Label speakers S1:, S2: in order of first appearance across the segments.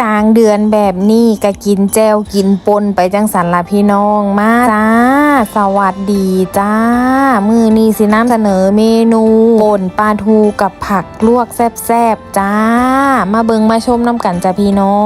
S1: กลางเดือนแบบนี้ก็กินแจวกินปนไปจังสันละพี่น้องมาจ้า สวัสดีจ้า มือนี้สิน้ำเสนอเมนูป่นปลาทูกับผักลวกแซ่บๆจ้า มาเบิงมาชมน้ำกันจ้าพี่น้อ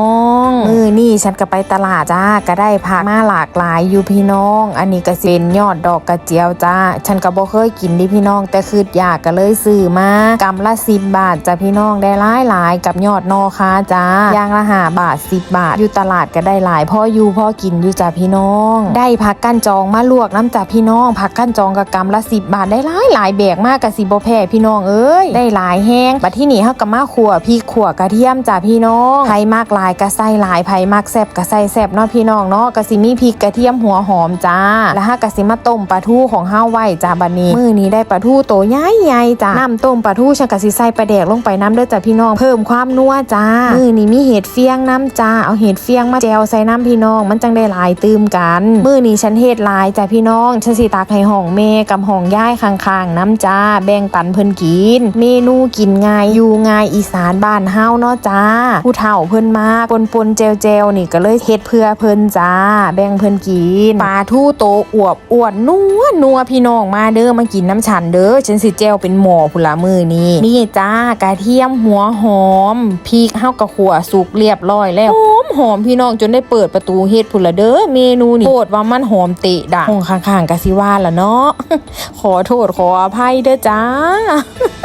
S1: ง มือนี่ฉันก็ไปตลาดจ้าก็ได้ผักมาหลากหลายอยู่พี่น้อง อันนี้ก็เป็นยอดดอกกระเจียวจ้า ฉันก็บ่เคยกินดิพี่น้อง แต่คืออยากก็เลยซื้อมากำละสิบบาทจ้าพี่น้องได้หลายหลายกับยอดนอคาจ้าย่างละหาบาทสิบบาท อยู่ตลาดก็ได้หลายพ่ออยู่พ่อกินอยู่จ้าพี่น้อง ได้ผักกั้นจองมาลววกน้ำจ้าพี่น้องผักกั้นจองกับกำละสิบบาทได้หลายหลายแบกมากกับสิบ่แพ้พี่น้องเอ้ยได้หลายแห้งบัดที่นี่เฮากับมาขัวพริกขัวกระเทียมจ้าพี่น้องไผ่มากหลายก็ใส่หลายไผ่มากแซบก็ใส่แซบเนาะพี่น้องเนาะก็สิมีพริกกระเทียมหัวหอมจ้าแล้วฮะก็สิมาต้มปลาทูของเฮาไว้จ้าบัดนี้มื้อนี้ได้ปลาทูโตใหญ่ๆจ้าน้ำต้มปลาทูฉันก็สิใส่ปลาแดกลงไปน้ำเด้อจ้าพี่น้องเพิ่มความนัวจ้ามื้อนี้มีเห็ดเฟียงน้ำจ้าเอาเห็ดเฟียงมาแจวใส่น้ำพี่น้อง มันจังได้หลายตืมกันมื้อนี้ฉันเฮ็ดหลายจ้าพี่น้องฉันสิตักให้ห้องแม่กับห้องย่ายข้างๆน้ำจ้า แบ่งปันเพิ่นกิน เมนูกินง่ายอยู่ง่ายอีสานบ้านเฮาเนาะจ้า ผู้เฒ่าเพิ่นมาปนปนๆแจวแจวๆนี่ก็เลยเฮ็ดเพื่อเพิ่นจ้า แบ่งเพิ่นกินปลาทูโตอวบอ้วนนัวนัวพี่น้องมาเด้อมากินน้ำฉันเด้อฉันสิแจวเป็นหมอพุละมือนี้นี่จ้ากระเทียมหัวหอมพริกเฮากระขัวสุกเรียบร้อยแล้ว หอมพี่น้องจนได้เปิดประตูเฮ็ดพุนละเด้อเมนูนี่โคตรว่ามันหอมเตะดังห้องข้างๆกะสิว่าละเนาะขอโทษขออภัยเด้อจ้า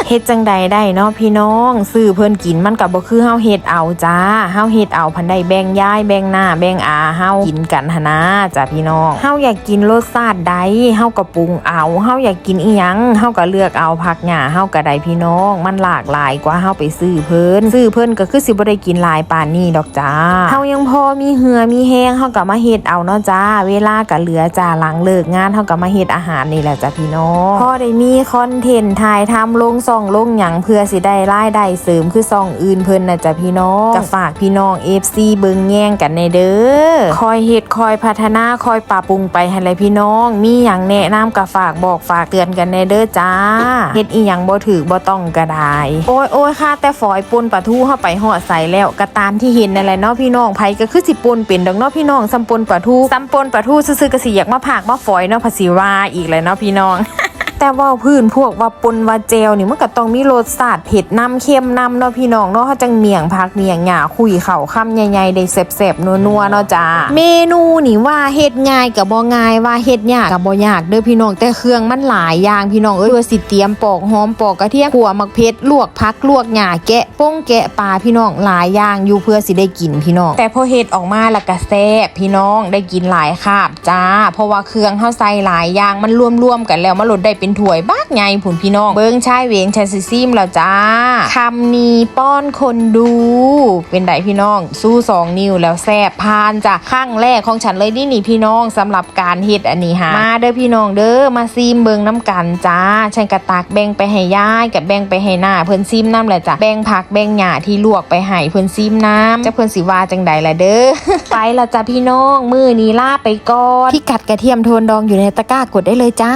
S1: เฮ็ดจังใดได้เนาะพี่น้องซื้อเพิ่นกินมันก็บบ่คือเฮาเฮ็ดเอาจ้าเฮาเฮ็ดเอาพันได้แบ่งยายแบ่งหน้าแบ่งอาเฮากินกันหนะจ้าพี่น้องเฮาอยากกินรสชาติใดเฮาก็ปรุงเอาเฮาอยากกินอีหยังเฮาก็เลือกเอาผักหญ้าเฮาก็ได้พี่น้อง มันหลากหลายกว่าเฮาไปซื้อเพิ่นซื้อเพิ่นก็คือสิบ่ได้กินหลายปานนี้ดอกจ้าเฮายังพอมีเหือมีแห้งเฮาก็มาเฮ็ดเอาเนาะจ้า เวลาก็เหลือจ้าหลังเลิกงานเฮาก็มาเฮ็ดอาหารนี่แหละจ้าพี่น้องพอได้มีคอนเทนต์ถ่ายทำลงซ่องลงหยังเพื่อสิได้รายได้เสริมคือซ่องอื่นเพิ่นน่ะจ้าพี่น้องก็ฝากพี่น้อง FC เบิ่งแย่งกันในเด้อคอยเฮ็ดคอยพัฒนาคอยปรับปรุงไปให้เลยพี่น้อง มีหยังแนะนำก็ฝากบอกฝากเตือนกันในเด้อจ้าเฮ็ดอีหยังบ่ถูกบ่ต้องก็ได้โอ้ยโอ้ยค่ะแต่ฝอยปนปลาทูเข้าไปหอดใส่แล้วก็ตามที่เห็นนั่นแหละเนาะพี่น้องไผก็คือสิปนเป็นดอกเนาะพี่น้องซัมปนปลาทูซัมปนปลาทูซื่อๆก็สิอยากมาผากมาฝอยเนาะภาษีว่าอีกเลยเนาะพี่น้อง แต่ว่าพื้นพวกว่าปนว่าเจลนี่มันก็ต้องมีรสชาติเผ็ดน้ำเค็มน้ำเนาะพี่น้องเนาะเขาจังเมียงพักเมียงหยาคุยเข่าคำใหญ่ๆได้แซ่บๆนัวๆเนาะจ้าเมนูนี่ว่าเฮ็ดง่ายกับบ่ง่ายว่าเฮ็ดยากกับบ่ยากเด้อพี่น้องแต่เครื่องมันหลายอย่างพี่น้องเอ้ยว่าสิเตรียมปอกหอมปอกกระเทียมขัวมักเผ็ดลวกพักลวกหยาแกะป้งแกะปลาพี่น้องหลายอย่างอยู่เพื่อสิได้กินพี่น้อง แต่พอเฮ็ดออกมาล้วก็แซ่บพี่น้องได้กินหลายคาบจ้า เพราะว่าเครื่องเฮาใส่หลายอย่างมันรวมๆกันแล้วมันลดได้เป็นถ้วยบักใหญ่ผุนพี่น้อง เบิ้งชายเวงชันซิซิมแล้วจ้าคำนี้ป้อนคนดู เป็นไดพี่น้อง สู้สองนิ้วแล้วแซ่บพานจ้ะข้างแรกของฉันเลยนี่นี่พี่น้องสำหรับการเฮ็ดอันนี้ฮะมาเด้อพี่น้องเด้อมาซีมเบิงน้ำกันจ้าฉันกระตักแบ่งไปให้ยายกับแบ่งไปให้หน้าเพิ่นซีมน้ำแหละจ้ะแบ่งผักแบ่งหญ้าที่ลวกไปให้เพิ่นซีมน้ำจะเพิ่นสิว่าจังใดล่ะเด้อไปและจ้ะพี่น้องมือนี้ลาไปก่อนพิกัดกระเทียมโทนดองอยู่ในตะกร้ากดได้เลยจ้า